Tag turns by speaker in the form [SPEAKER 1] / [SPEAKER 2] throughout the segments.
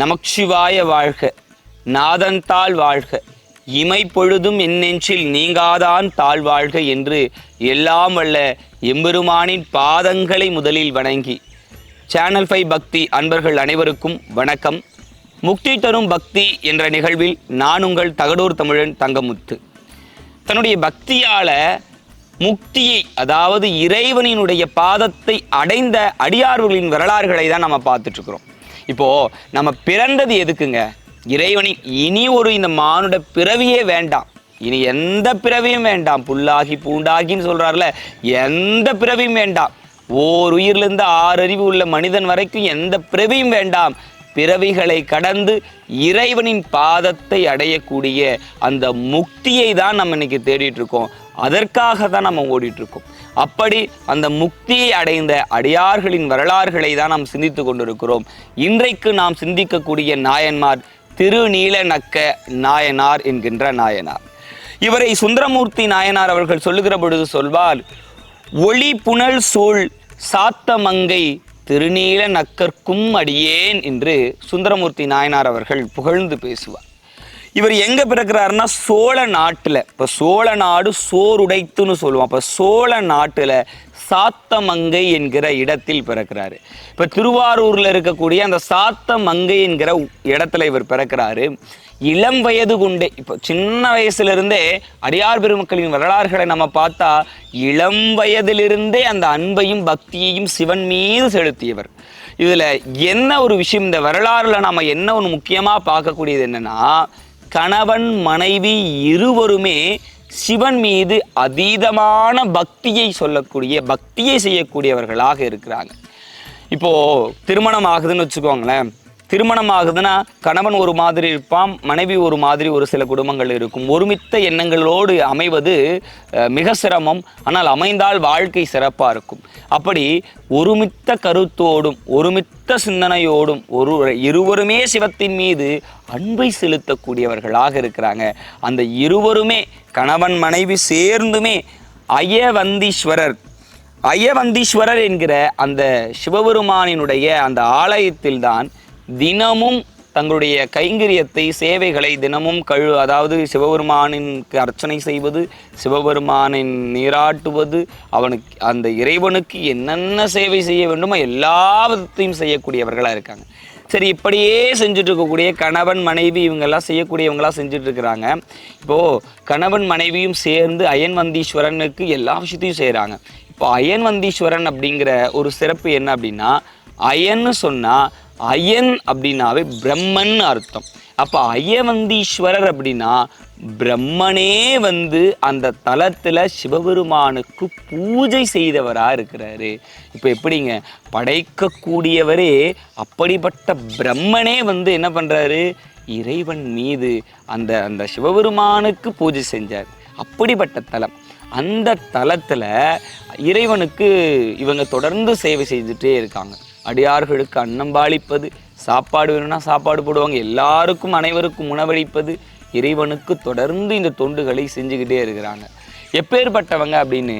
[SPEAKER 1] நமச்சிவாய வாழ்க. நாதன் வாழ்க. இமை பொழுதும் என் நெஞ்சில் நீங்காதான் தாழ்வாழ்க என்று எல்லாம் வல்ல எம்பெருமானின் பாதங்களை முதலில் வணங்கி. சேனல் ஃபைவ் பக்தி அன்பர்கள் அனைவருக்கும் வணக்கம். முக்தி தரும் பக்தி என்ற நிகழ்வில் நான் உங்கள் தகடூர் தமிழன் தங்கமுத்து. தன்னுடைய பக்தியால முக்தியை அதாவது இறைவனினுடைய பாதத்தை அடைந்த அடியார்களின் வரலாறுகளை தான் நம்ம பார்த்துட்டு இப்போது இப்போ நம்ம பிறந்தது எதுக்குங்க? இறைவனின் இனி ஒரு இந்த மானுட பிறவியே வேண்டாம். இனி எந்த பிறவியும் வேண்டாம். புல்லாகி பூண்டாகின்னு சொல்கிறார்ல எந்த பிறவியும் வேண்டாம். ஓர் உயிரிலிருந்து ஆறு அறிவு உள்ள மனிதன் வரைக்கும் எந்த பிறவியும் வேண்டாம். பிறவிகளை கடந்து இறைவனின் பாதத்தை அடையக்கூடிய அந்த முக்தியை தான் நம்ம இன்னைக்கு தேடிட்டு இருக்கோம். அதற்காக தான் நம்ம ஓடிட்டுருக்கோம் அப்படி அந்த முக்தியை அடைந்த அடியார்களின் வரலாறுகளை தான் நாம் சிந்தித்து கொண்டிருக்கிறோம். இன்றைக்கு நாம் சிந்திக்கக்கூடிய நாயன்மார் திருநீல நக்க நாயனார் என்கின்ற நாயனார். இவரை சுந்தரமூர்த்தி நாயனார் அவர்கள் சொல்லுகிற பொழுது சொல்வார் ஒளி புனல் சூழ் சாத்தமங்கை திருநீல நக்கற்கும் அடியேன் என்று சுந்தரமூர்த்தி நாயனார் அவர்கள் புகழ்ந்து பேசுவார். இவர் எங்க பிறக்கிறாருன்னா சோழ நாட்டுல. இப்ப சோழ நாடு சோறுடைத்துன்னு சொல்லுவோம். அப்ப சோழ நாட்டுல சாத்தமங்கை என்கிற இடத்தில் பிறக்கிறாரு. இப்ப திருவாரூர்ல இருக்கக்கூடிய அந்த சாத்தமங்கை என்கிற இடத்துல இவர் பிறக்கிறாரு. இளம் வயது கொண்டே இப்போ சின்ன வயசுல இருந்தே அடியார் பெருமக்களின் வரலாறுகளை நம்ம பார்த்தா இளம் வயதிலிருந்தே அந்த அன்பையும் பக்தியையும் சிவன் மீது செலுத்தியவர். இதுல என்ன ஒரு விஷயம்? இந்த வரலாறுல நாம என்ன ஒன்று முக்கியமா பார்க்கக்கூடியது என்னன்னா கணவன் மனைவி இருவருமே சிவன் மீது அதீதமான பக்தியை சொல்லக்கூடிய பக்தியை செய்யக்கூடியவர்களாக இருக்கிறாங்க. இப்போ திருமணம் ஆகுதுன்னு வச்சுக்கோங்களேன். திருமணம் ஆகுதுன்னா கணவன் ஒரு மாதிரி இருப்பான் மனைவி ஒரு மாதிரி ஒரு சில குடும்பங்கள் இருக்கும். ஒருமித்த எண்ணங்களோடு அமைவது மிக சிரமம். ஆனால் அமைந்தால் வாழ்க்கை சிறப்பாக இருக்கும். அப்படி ஒருமித்த கருத்தோடும் ஒருமித்த சிந்தனையோடும் ஒரு இருவருமே சிவத்தின் மீது அன்பை செலுத்தக்கூடியவர்களாக இருக்கிறாங்க. அந்த இருவருமே கணவன் மனைவி சேர்ந்துமே அயவந்தீஸ்வரர். அயவந்தீஸ்வரர் என்கிற அந்த சிவபெருமானினுடைய அந்த ஆலயத்தில்தான் தினமும் தங்களுடைய கைங்கரியத்தை சேவைகளை தினமும் கழு அதாவது சிவபெருமானிற்கு அர்ச்சனை செய்வது சிவபெருமானின் நீராட்டுவது அவனுக்கு அந்த இறைவனுக்கு என்னென்ன சேவை செய்ய வேண்டுமோ எல்லாவற்றையும் செய்யக்கூடியவர்களாக இருக்காங்க. சரி இப்படியே செஞ்சுட்டு இருக்கக்கூடிய கணவன் மனைவி இவங்கெல்லாம் செய்யக்கூடியவங்களாம் செஞ்சுட்டு இருக்கிறாங்க இப்போது கணவன் மனைவியும் சேர்ந்து அயன்வந்தீஸ்வரனுக்கு எல்லா விஷயத்தையும் செய்கிறாங்க இப்போ அயன்வந்தீஸ்வரன் அப்படிங்கிற ஒரு சிறப்பு என்ன அப்படின்னா அயன்னு சொன்னால் அயன் அப்படின்னாவே பிரம்மன் அர்த்தம். அப்போ அயவந்தீஸ்வரர் அப்படின்னா பிரம்மனே வந்து அந்த தலத்தில் சிவபெருமானுக்கு பூஜை செய்தவராக இருக்கிறாரு. இப்போ எப்படிங்க? படைக்கக்கூடியவரே அப்படிப்பட்ட பிரம்மனே வந்து என்ன பண்ணுறாரு இறைவன் மீது அந்த அந்த சிவபெருமானுக்கு பூஜை செஞ்சார். அப்படிப்பட்ட தலம். அந்த தலத்தில் இறைவனுக்கு இவங்க தொடர்ந்து சேவை செய்துட்டே இருக்காங்க. அடியார்களுக்கு அன்னம்பாளிப்பது சாப்பாடு வேணும்னா சாப்பாடு போடுவாங்க. எல்லாருக்கும் அனைவருக்கும் உணவளிப்பது இறைவனுக்கு தொடர்ந்து இந்த தொண்டுகளை செஞ்சுக்கிட்டே இருக்கிறாங்க. எப்பேற்பட்டவங்க அப்படின்னு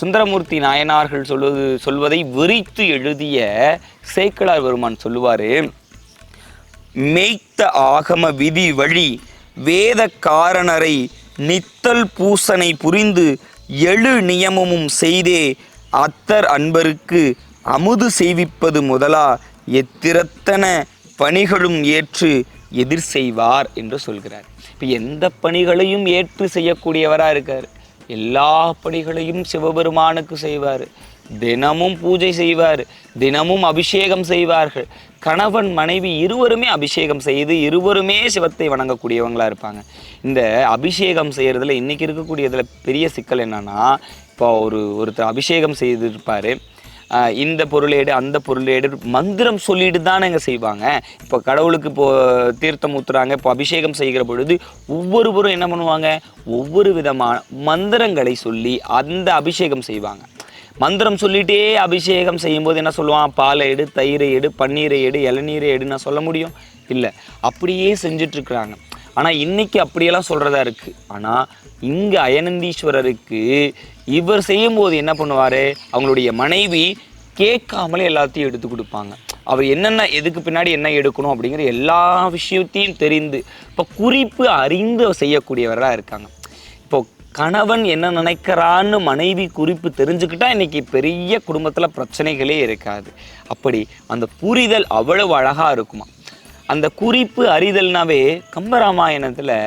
[SPEAKER 1] சுந்தரமூர்த்தி நாயனார்கள் சொல்வது சொல்வதை விரித்து எழுதிய சேக்கலார் பெருமான் சொல்லுவார் மெய்த்த ஆகம விதி வழி வேத காரணரை நித்தல் பூசனை புரிந்து எழு நியமமும் செய்தே அத்தர் அன்பருக்கு அமுது செய்விப்பது முதலா எத்திரத்தன பணிகளும் ஏற்று எதிர் செய்வார் என்று சொல்கிறார். இப்போ எந்த பணிகளையும் ஏற்று செய்யக்கூடியவராக இருக்கார். எல்லா பணிகளையும் சிவபெருமானுக்கு செய்வார். தினமும் பூஜை செய்வார். தினமும் அபிஷேகம் செய்வார்கள். கணவன் மனைவி இருவருமே அபிஷேகம் செய்து இருவருமே சிவத்தை வணங்கக்கூடியவங்களாக இருப்பாங்க. இந்த அபிஷேகம் செய்கிறதுல இன்றைக்கி இருக்கக்கூடியதில் பெரிய சிக்கல் என்னன்னா இப்போ ஒரு ஒருத்தர் அபிஷேகம் செய்திருப்பார். இந்த பொருளேடு அந்த பொருளேடு மந்திரம் சொல்லிட்டு தானேங்க செய்வாங்க. இப்போ கடவுளுக்கு இப்போ தீர்த்தம் ஊற்றுறாங்க இப்போ அபிஷேகம் செய்கிற பொழுது ஒவ்வொருவரும் என்ன பண்ணுவாங்க? ஒவ்வொரு விதமான மந்திரங்களை சொல்லி அந்த அபிஷேகம் செய்வாங்க. மந்திரம் சொல்லிட்டே அபிஷேகம் செய்யும்போது என்ன சொல்லுவான்? பாலை எடு தயிரை எடு பன்னீரை எடு இளநீரை எடு நான் சொல்ல முடியும்? இல்லை. அப்படியே செஞ்சிட்ருக்குறாங்க ஆனால் இன்னைக்கு அப்படியெல்லாம் சொல்கிறதா இருக்குது ஆனால் இங்கே அயனந்தீஸ்வரருக்கு இவர் செய்யும்போது என்ன பண்ணுவார்? அவங்களுடைய மனைவி கேட்காமலே எல்லாத்தையும் எடுத்து கொடுப்பாங்க. அவர் என்னென்ன எதுக்கு பின்னாடி என்ன எடுக்கணும் அப்படிங்கிற எல்லா விஷயத்தையும் தெரிந்து இப்போ குறிப்பு அறிந்து செய்யக்கூடியவராக இருக்காங்க. இப்போ கணவன் என்ன நினைக்கிறான்னு மனைவி குறிப்பு தெரிஞ்சுக்கிட்டா இன்றைக்கி பெரிய குடும்பத்தில் பிரச்சனைகளே இருக்காது. அப்படி அந்த புரிதல் அவ்வளவு அழகாக இருக்குமா? அந்த குறிப்பு அறிதல்னாவே கம்பராமாயணத்தில்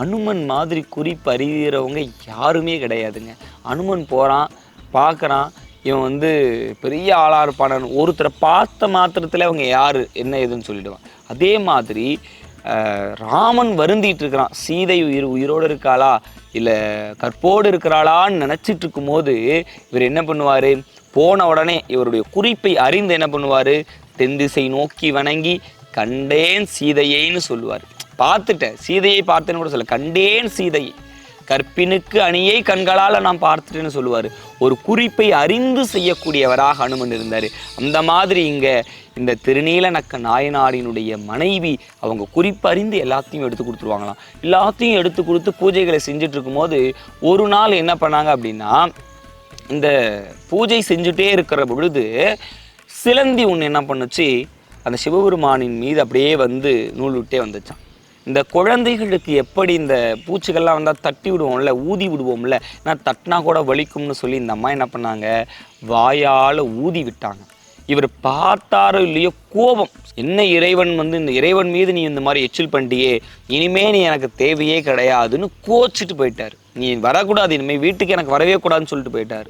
[SPEAKER 1] அனுமன் மாதிரி குறிப்பு அறிகிறவங்க யாருமே கிடையாதுங்க. அனுமன் போகிறான் பார்க்குறான் இவன் வந்து பெரிய ஆளாக இருப்பானு ஒருத்தரை பார்த்த மாத்திரத்தில் அவங்க யார் என்ன ஏதுன்னு சொல்லிடுவான். அதே மாதிரி ராமன் வருந்திட்டு இருக்கிறான். சீதை உயிர் உயிரோடு இருக்காளா? இல்லை கற்போடு இருக்கிறாளான்னு நினச்சிட்டு இருக்கும்போது இவர் என்ன பண்ணுவார்? போன உடனே இவருடைய குறிப்பை அறிந்து என்ன பண்ணுவார்? தென் திசை நோக்கி வணங்கி கண்டேன் சீதையைன்னு சொல்லுவார். பார்த்துட்டேன். சீதையை பார்த்தேன்னு கூட சொல்ல கண்டேன் சீதையை. கற்பினுக்கு அணியை கண்களால் நான் பார்த்துட்டேன்னு சொல்லுவார். ஒரு குறிப்பை அறிந்து செய்யக்கூடியவராக அனுமன் இருந்தார். அந்த மாதிரி இங்கே இந்த திருநீலநக்க நாயனாரினுடைய மனைவி அவங்க குறிப்பறிந்து எல்லாத்தையும் எடுத்து கொடுத்துருவாங்களாம். எல்லாத்தையும் எடுத்து கொடுத்து பூஜைகளை செஞ்சுட்டு இருக்கும்போது ஒரு நாள் என்ன பண்ணாங்க அப்படின்னா இந்த பூஜை செஞ்சுட்டே இருக்கிற பொழுது சிலந்தி ஒன்று என்ன பண்ணுச்சு? அந்த சிவபெருமானின் மீது அப்படியே வந்து நூல் விட்டே வந்துச்சான். இந்த குழந்தைகளுக்கு எப்படி இந்த பூச்சிகள்லாம் வந்தால் தட்டி விடுவோம்ல ஊதி விடுவோம்ல ஏன்னா தட்டினா கூட வலிக்கும்னு சொல்லி இந்த அம்மா என்ன பண்ணாங்க? வாயால் ஊதி விட்டாங்க. இவர் பார்த்தாரோ இல்லையோ கோபம். என்ன இறைவன் வந்து இந்த இறைவன் மீது நீ இந்த மாதிரி எச்சில் பண்ணிட்டியே இனிமே நீ எனக்கு தேவையே கிடையாதுன்னு கோச்சிட்டு போயிட்டார். நீ வரக்கூடாது இனிமேல் வீட்டுக்கு எனக்கு வரவே கூடாதுன்னு சொல்லிட்டு போயிட்டார்.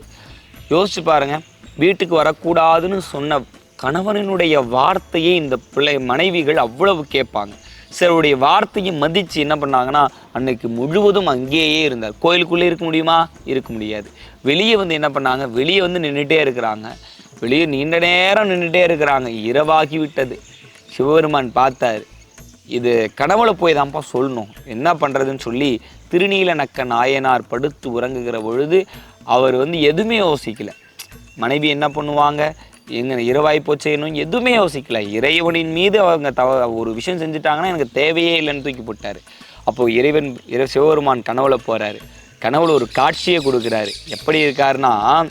[SPEAKER 1] யோசிச்சு பாருங்க வீட்டுக்கு வரக்கூடாதுன்னு சொன்ன கணவனினுடைய வார்த்தையை இந்த பிள்ளை மனைவிகள் அவ்வளவு கேட்பாங்க. சிலருடைய வார்த்தையை மதித்து என்ன பண்ணாங்கன்னா அன்னைக்கு முழுவதும் அங்கேயே இருந்தார். கோயிலுக்குள்ளே இருக்க முடியுமா? இருக்க முடியாது. வெளியே வந்து என்ன பண்ணாங்க? வெளியே வந்து நின்றுட்டே இருக்கிறாங்க. வெளியே நீண்ட நேரம் நின்றுட்டே இருக்கிறாங்க. இரவாகி விட்டது சிவபெருமான் பார்த்தார். இது கனவுல போய் தான்ப்பா சொல்லணும். என்ன பண்ணுறதுன்னு சொல்லி திருநீலநக்க நாயனார் படுத்து உறங்குகிற பொழுது அவர் வந்து எதுவுமே யோசிக்கலை. மனைவி என்ன பண்ணுவாங்க? எங்க இரவாய் போச்சேனும் எதுவுமே யோசிக்கல. இறைவனின் மீது அவங்க தவ ஒரு விஷயம் செஞ்சுட்டாங்கன்னா எனக்கு தேவையே இல்லைன்னு தூக்கி போட்டார். அப்போது இறைவன் இறை சிவபெருமான் கனவுல போகிறாரு கனவுல ஒரு காட்சியை கொடுக்குறாரு. எப்படி இருக்காருன்னா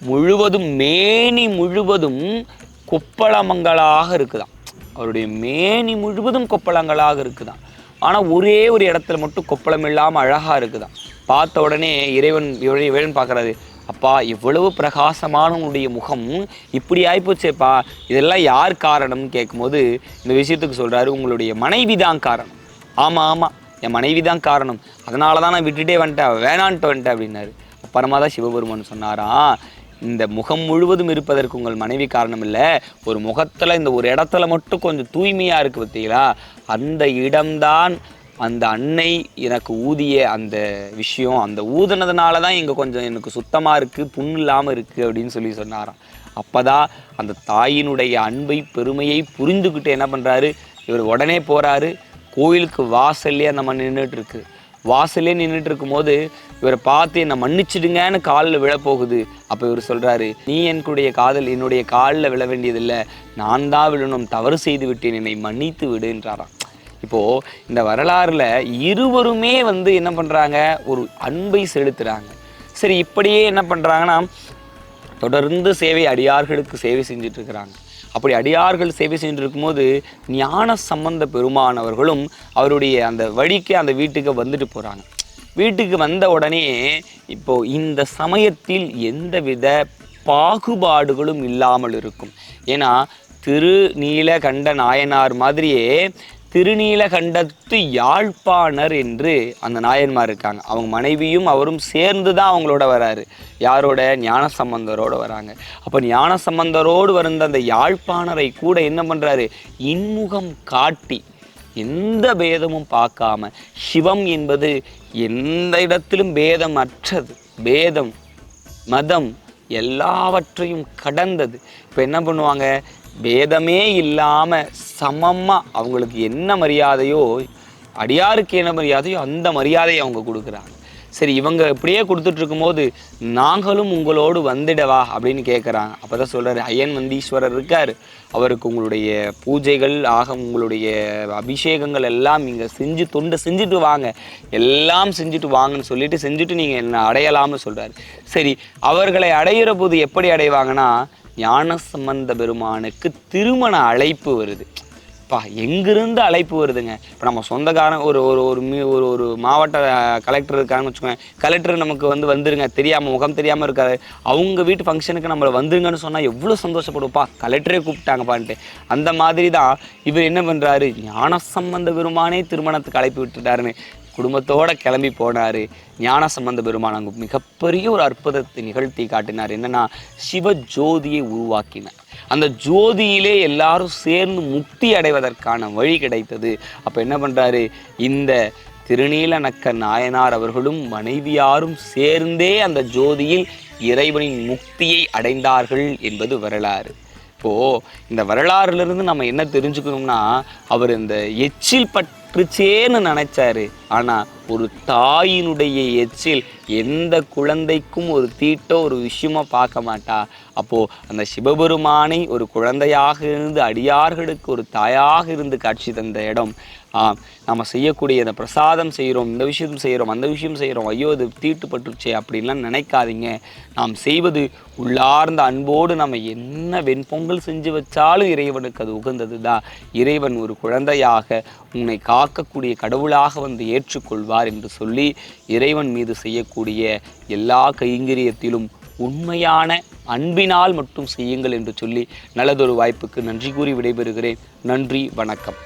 [SPEAKER 1] முழுவதும் மேனி முழுவதும் கொப்பளமங்களாக இருக்குதான். அவருடைய மேனி முழுவதும் கொப்பளங்களாக இருக்குதான். ஆனால் ஒரே ஒரு இடத்துல மட்டும் கொப்பளம் இல்லாமல் அழகாக இருக்குதான். பார்த்த உடனே இறைவன் இறை- இறைவன் பார்க்குறாரு அப்பா இவ்வளவு பிரகாசமான உன்னுடைய முகம் இப்படி ஆயிப்போச்சேப்பா. இதெல்லாம் யார் காரணம்னு கேட்கும்போது இந்த விஷயத்துக்கு சொல்கிறாரு உங்களுடைய மனைவி தான் காரணம். ஆமாம் ஆமாம் என் மனைவி தான் காரணம். அதனால தான் நான் விட்டுட்டே வந்துட்டேன் வேணான்ட்டு வந்துட்டேன் அப்படின்னாரு. அப்புறமா தான் சிவபெருமான் சொன்னாராம் இந்த முகம் முழுவதும் இருப்பதற்கு உங்கள் மனைவி காரணம் இல்லை. ஒரு முகத்தில் இந்த ஒரு இடத்துல மட்டும் கொஞ்சம் தூய்மையாக இருக்குது பார்த்தீங்களா? அந்த இடம்தான் அந்த அன்னை எனக்கு ஊதிய அந்த விஷயம் அந்த ஊதுனதுனால தான் இங்கே கொஞ்சம் எனக்கு சுத்தமாக இருக்குது புண்ணு இல்லாமல் இருக்குது அப்படின்னு சொல்லி சொன்னாராம். அப்பதான் அந்த தாயினுடைய அன்பை பெருமையை புரிந்துக்கிட்டு என்ன பண்ணுறாரு இவர் உடனே போகிறாரு கோயிலுக்கு வாசல்லே அந்த மண் நின்றுட்டு இருக்கு வாசல்லே நின்றுட்டு இருக்கும்போது இவரை பார்த்து என்னை மன்னிச்சிடுங்கன்னு காலில் விழப்போகுது. அப்போ இவர் சொல்கிறாரு நீ என்னுடைய காதல் என்னுடைய காலில் விழ வேண்டியதில்லை. நான் தான் விழணும் தவறு செய்து விட்டேன். என்னை மன்னித்து விடுன்றாராம் இப்போது இந்த வரலாறில் இருவருமே வந்து என்ன பண்ணுறாங்க ஒரு அன்பை செலுத்துகிறாங்க சரி இப்படியே என்ன பண்ணுறாங்கன்னா தொடர்ந்து சேவை அடியார்களுக்கு சேவை செஞ்சிட்ருக்கிறாங்க. அப்படி அடியார்கள் சேவை செஞ்சுட்டு இருக்கும்போது ஞான சம்பந்த பெருமானவர்களும் அவருடைய அந்த வழிக்கு அந்த வீட்டுக்கு வந்துட்டு போகிறாங்க வீட்டுக்கு வந்த உடனே இப்போ இந்த சமயத்தில் எந்தவித பாகுபாடுகளும் இல்லாமல் இருக்கும். ஏன்னா திருநீலகண்ட நாயனார் மாதிரியே திருநீலகண்டத்து யாழ்ப்பாணர் என்று அந்த நாயன்மார் இருக்காங்க. அவங்க மனைவியும் அவரும் சேர்ந்து தான் அவங்களோட வராரு. யாரோட? ஞான சம்பந்தரோடு வராங்க. அப்போ ஞான சம்பந்தரோடு வந்த அந்த யாழ்ப்பாணரை கூட என்ன பண்ணுறாரு இன்முகம் காட்டி எந்த பேதமும் பார்க்காம சிவம் என்பது எந்த இடத்திலும் பேதம் அற்றது. பேதம் மதம் எல்லாவற்றையும் கடந்தது. இப்போ என்ன பண்ணுவாங்க? பேதமே இல்லாமல் சமமாக அவங்களுக்கு என்ன மரியாதையோ அடியாருக்கு என்ன மரியாதையோ அந்த மரியாதையை அவங்க கொடுக்குறாங்க. சரி இவங்க இப்படியே கொடுத்துட்ருக்கும் போது நாங்களும் உங்களோடு வந்துடவா அப்படின்னு கேட்குறாங்க அப்போ தான் சொல்கிறாரு ஐயன் வந்தீஸ்வரர் இருக்கார். அவருக்கு உங்களுடைய பூஜைகள் ஆக உங்களுடைய அபிஷேகங்கள் எல்லாம் இங்கே செஞ்சு தொண்டை செஞ்சுட்டு வாங்க. எல்லாம் செஞ்சுட்டு வாங்கன்னு சொல்லிட்டு செஞ்சுட்டு நீங்கள் என்ன அடையலாம்னு சொல்கிறாரு சரி அவர்களை அடையிற போது எப்படி அடைவாங்கன்னா ஞானசம்பந்த பெருமானுக்கு திருமண அழைப்பு வருது. பா எங்கிருந்து அழைப்பு வருதுங்க? இப்போ நம்ம சொந்தக்காரன் ஒரு ஒரு ஒரு மீ ஒரு ஒரு மாவட்ட கலெக்டர் இருக்காங்கன்னு வச்சுக்கோங்க கலெக்டர் நமக்கு வந்து வந்துருங்க. தெரியாமல் முகம் தெரியாமல் இருக்காரு. அவங்க வீட்டு ஃபங்க்ஷனுக்கு நம்மளை வந்துருங்கன்னு சொன்னால் எவ்வளோ சந்தோஷப்படுவோப்பா? கலெக்டரே கூப்பிட்டாங்கப்பான்ட்டு. அந்த மாதிரி தான் இவர் என்ன பண்ணுறாரு ஞானசம்பந்த பெருமானே திருமணத்துக்கு அழைப்பு விட்டுட்டாருன்னு. குடும்பத்தோடு கிளம்பி போனார். ஞான சம்பந்த பெருமான் அங்கு மிகப்பெரிய ஒரு அற்புதத்தை நிகழ்த்தி காட்டினார். என்னன்னா சிவ ஜோதியை உருவாக்கினார். அந்த ஜோதியிலே எல்லாரும் சேர்ந்து முக்தி அடைவதற்கான வழி கிடைத்தது. அப்போ என்ன பண்ணுறாரு இந்த திருநீலநக்க நாயனார் அவர்களும் மனைவியாரும் சேர்ந்தே அந்த ஜோதியில் இறைவனின் முக்தியை அடைந்தார்கள் என்பது வரலாறு. இப்போது இந்த வரலாறுலேருந்து நம்ம என்ன தெரிஞ்சுக்கணும்னா அவர் இந்த எச்சில் பற்றுச்சேன்னு நினச்சாரு. ஆனா ஒரு தாயினுடைய எச்சில் எந்த குழந்தைக்கும் ஒரு தீட்டோ ஒரு விஷயமா பார்க்க மாட்டா. அப்போ அந்த சிவபெருமானை ஒரு குழந்தையாக இருந்து அடியார்களுக்கு ஒரு தாயாக இருந்து காட்சி தந்த இடம். நம்ம செய்யக்கூடிய இந்த பிரசாதம் செய்கிறோம் இந்த விஷயம் செய்கிறோம் அந்த விஷயம் செய்கிறோம் ஐயோ இது தீட்டுப்பட்டுருச்சே அப்படின்லாம் நினைக்காதீங்க. நாம் செய்வது உள்ளார்ந்த அன்போடு நம்ம என்ன வெண்பொங்கல் செஞ்சு வச்சாலும் இறைவனுக்கு அது உகந்தது தான் இறைவன் ஒரு குழந்தையாக உன்னை காக்கக்கூடிய கடவுளாக வந்து ஏற்றுக்கொள்வார் என்று சொல்லி இறைவன் மீது செய்யக்கூடிய எல்லா கைங்கரியத்திலும் உண்மையான அன்பினால் மட்டும் செய்யுங்கள் என்று சொல்லி நல்லதொரு வாய்ப்புக்கு நன்றி கூறி விடைபெறுகிறேன். நன்றி வணக்கம்.